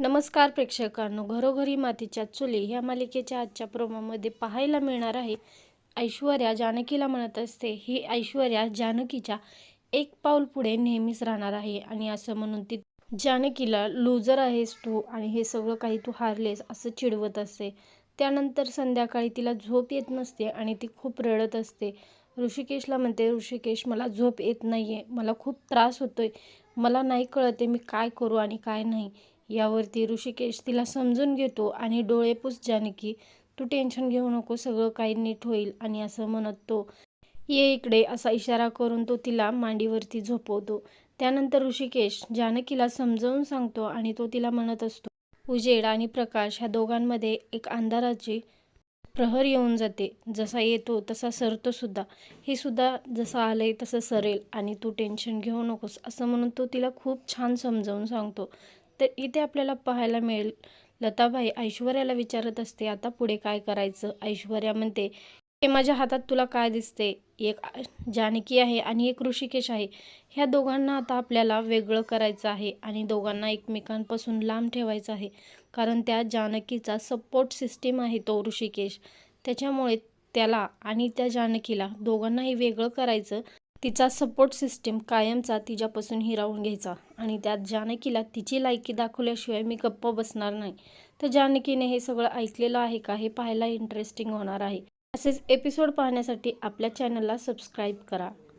नमस्कार प्रेक्षकांनो घरोघरी मातीच्या चुली ह्या मालिकेच्या आजच्या प्रोमोमध्ये पाहायला मिळणार आहे ऐश्वर्या जानकीला म्हणत असते ही ऐश्वर्या जानकीच्या एक पाऊल पुढे नेहमीच राहणार आहे आणि असं म्हणून ती जानकीला लूजर आहेस तू आणि हे सगळं काही तू हारलेस असं चिडवत असते. त्यानंतर संध्याकाळी तिला झोप येत नसते आणि ती खूप रडत असते. ऋषिकेशला म्हणते ऋषिकेश मला झोप येत नाही आहे मला खूप त्रास होतोय. मला नाही कळते मी काय करू आणि काय नाही. यावरती ऋषिकेश तिला समजून घेतो आणि डोळे पुस जानकी तू टेन्शन घेऊ नको सगळं काही नीट होईल आणि असं म्हणत तो ये इकडे असा इशारा करून तो तिला मांडीवरती झोपवतो. त्यानंतर ऋषिकेश जानकीला समजावून सांगतो आणि तो तिला म्हणत असतो उजेड आणि प्रकाश ह्या दोघांमध्ये एक अंधाराची प्रहर येऊन जाते. जसा येतो तसा सरतो सुद्धा. हे सुद्धा जसं आलंय तसं सरेल आणि तू टेन्शन घेऊ नकोस असं म्हणून तो तिला खूप छान समजावून सांगतो. तर इथे आपल्याला पाहायला मिळेल लताबाई ऐश्वर्याला विचारत असते आता पुढे काय करायचं? ऐश्वर्या म्हणते हे माझ्या हातात तुला काय दिसते? एक जानकी आहे आणि एक ऋषिकेश आहे. ह्या दोघांना आता आपल्याला वेगळं करायचं आहे आणि दोघांना एकमेकांपासून लांब ठेवायचं आहे. कारण त्या जानकीचा सपोर्ट सिस्टीम आहे तो ऋषिकेश. त्याच्यामुळे त्याला आणि त्या जानकीला दोघांनाही वेगळं करायचं तिचा सपोर्ट सिस्टीम कायमचा तिच्यापासून हिरावून घ्यायचा. आणि त्यात जानकीला तिची लायकी दाखवल्याशिवाय मी गप्प बसणार नाही. तर जानकीने हे सगळं ऐकलेलं आहे का हे पाहायला इंटरेस्टिंग होणार आहे. असेच एपिसोड पाहण्यासाठी आपल्या चॅनलला सबस्क्राईब करा.